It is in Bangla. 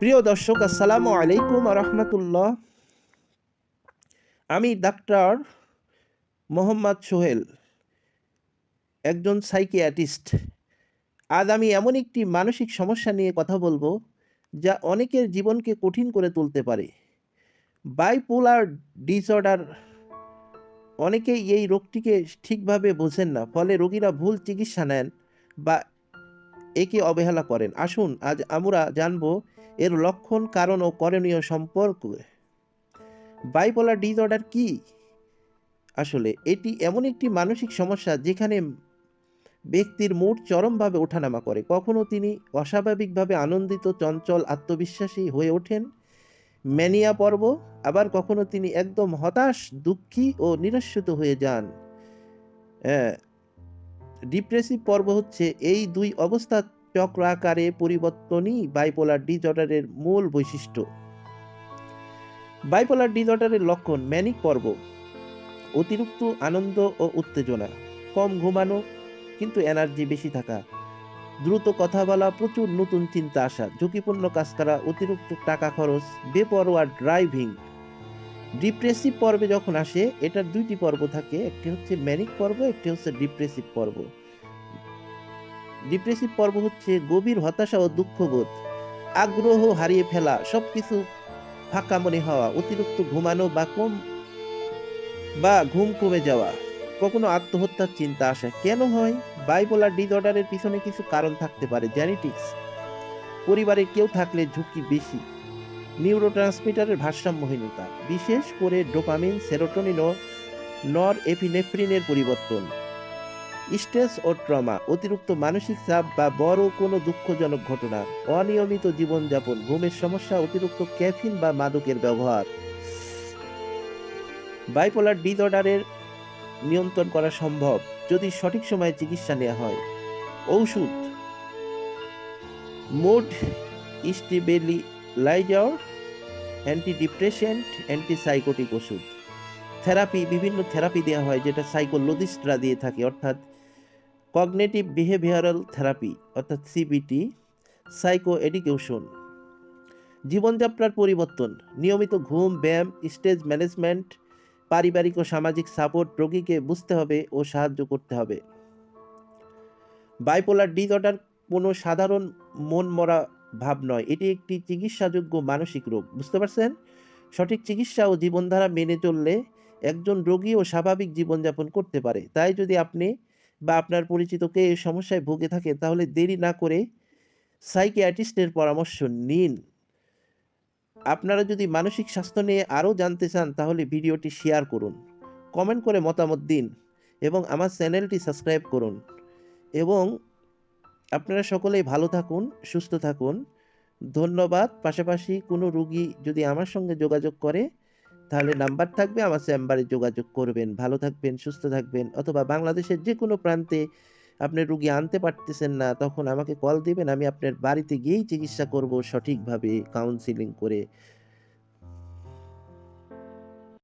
প্রিয় দর্শক, আসসালামু আলাইকুম রহমতুল্লাহ। আমি ডাক্তার মোহাম্মদ সোহেল, একজন সাইকিয়াট্রিস্ট। আজ আমি এমন একটি মানসিক সমস্যা নিয়ে কথা বলব, যা অনেকের জীবনকে কঠিন করে তুলতে পারে। বাইপোলার ডিসঅর্ডার অনেকেই এই রোগটিকে ঠিকভাবে বোঝেন না, ফলে রোগীরা ভুল চিকিৎসা নেন বা একে অবহেলা করেন। আসুন, আজ আমরা জানব এর লক্ষণ, কারণ ও করণীয় সম্পর্ক। বাইপোলার ডিসঅর্ডার কি? আসলে, এটি এমন একটি মানসিক সমস্যা যেখানে ব্যক্তির মুড চরমভাবে ওঠানামা করে। কখনো তিনি অস্বাভাবিকভাবে আনন্দিত, চঞ্চল, আত্মবিশ্বাসী হয়ে ওঠেন। ম্যানিয়া পর্ব, আবার কখনো তিনি একদম হতাশ, দুঃখী ও নিরস্বিত হয়ে যান। ডিপ্রেসিভ পর্ব হচ্ছে এই দুই অবস্থা চক্র আকারে পরিবর্তনই বাইপোলার ডিসঅর্ডারের মূল বৈশিষ্ট্য। বাইপোলার ডিসঅর্ডারের লক্ষণ ম্যানিক পর্ব। অতিরিক্ত আনন্দ ও উত্তেজনা, কম ঘুমানো, কিন্তু এনার্জি বেশি থাকা, দ্রুত কথা বলা, প্রচুর নতুন চিন্তা আসা, ঝুঁকিপূর্ণ কাজ করা, অতিরিক্ত টাকা খরচ, বেপরোয়া ড্রাইভিং ডিপ্রেসিভ পর্বে যখন আসে, এটার দুইটি পর্ব থাকে। একটি হচ্ছে ম্যানিক পর্ব, একটি হচ্ছে ডিপ্রেসিভ পর্ব। ডিপ্রেসিভ পর্ব হচ্ছে গভীর হতাশা ও দুঃখবোধ, আগ্রহ হারিয়ে ফেলা, সবকিছু ফাঁকা মনে হওয়া, অতিরিক্ত ঘুমানো বা কম বা ঘুম কমে যাওয়া, কখনো আত্মহত্যার চিন্তা আসা। কেন হয়? বাইপোলার ডিসঅর্ডারের পিছনে কিছু কারণ থাকতে পারে জেনেটিক্স পরিবারে কেউ থাকলে ঝুঁকি বেশি। নিউরোট্রান্সমিটারের ভারসাম্যহীনতা, বিশেষ করে ডোপামিন, সেরোটোনিন ও নর এপিনেফ্রিনের পরিবর্তন। স্ট্রেস ও ট্রমা, অতিরিক্ত মানসিক চাপ বা বড় কোনো দুঃখজনক ঘটনা, অনিয়মিত জীবনযাপন, ঘুমের সমস্যা, অতিরিক্ত ক্যাফিন বা মাদকের ব্যবহার। বাইপোলার ডিসঅর্ডারের নিয়ন্ত্রণ করা সম্ভব যদি সঠিক সময়ে চিকিৎসা নেওয়া হয়। ঔষধ। মুড স্টিবেলিলাইজার অ্যান্টিডিপ্রেশেন্ট অ্যান্টিসাইকোটিক ওষুধ। থেরাপি বিভিন্ন থেরাপি দেওয়া হয় যেটা সাইকোলজিস্টরা দিয়ে থাকে, অর্থাৎ কগনেটিভ বিহেভিয়ারাল থেরাপি অর্থাৎ সিবিটি সাইকো এডুকেশন জীবনযাত্রার পরিবর্তন, নিয়মিত ঘুম, ব্যায়াম স্টেজ ম্যানেজমেন্ট, পারিবারিক ও সামাজিক সাপোর্ট রোগীকে বুঝতে হবে ও সাহায্য করতে হবে। বাইপোলার ডিসঅর্ডার কোনো সাধারণ মন মরা ভাব নয়। এটি একটি চিকিৎসাযোগ্য মানসিক রোগ, বুঝতে পারছেন? সঠিক চিকিৎসা ও জীবনধারা মেনে চললে একজন রোগী ও স্বাভাবিক জীবনযাপন করতে পারে। তাই যদি আপনি বা আপনার পরিচিতকে এই সমস্যায় ভুগে থাকে তাহলে দেরি না করে সাইকিয়াট্রিস্টের পরামর্শ নিন। আপনারা যদি মানসিক স্বাস্থ্য নিয়ে আরও জানতে চান, তাহলে ভিডিওটি শেয়ার করুন, কমেন্ট করে মতামত দিন এবং আমার চ্যানেলটি সাবস্ক্রাইব করুন এবং আপনারা সকলেই ভালো থাকুন, সুস্থ থাকুন। ধন্যবাদ। পাশাপাশি কোনো রুগী যদি আমার সঙ্গে যোগাযোগ করে, তাহলে নাম্বার থাকবে, আমার চেম্বারে যোগাযোগ করবেন। ভালো থাকবেন, সুস্থ থাকবেন। অথবা বাংলাদেশের যে কোনো প্রান্তে আপনি রুগী আনতে পারতেছেন না, তখন আমাকে কল দিবেন, আমি আপনার বাড়িতে গিয়েই চিকিৎসা করব সঠিকভাবে কাউন্সিলিং করে।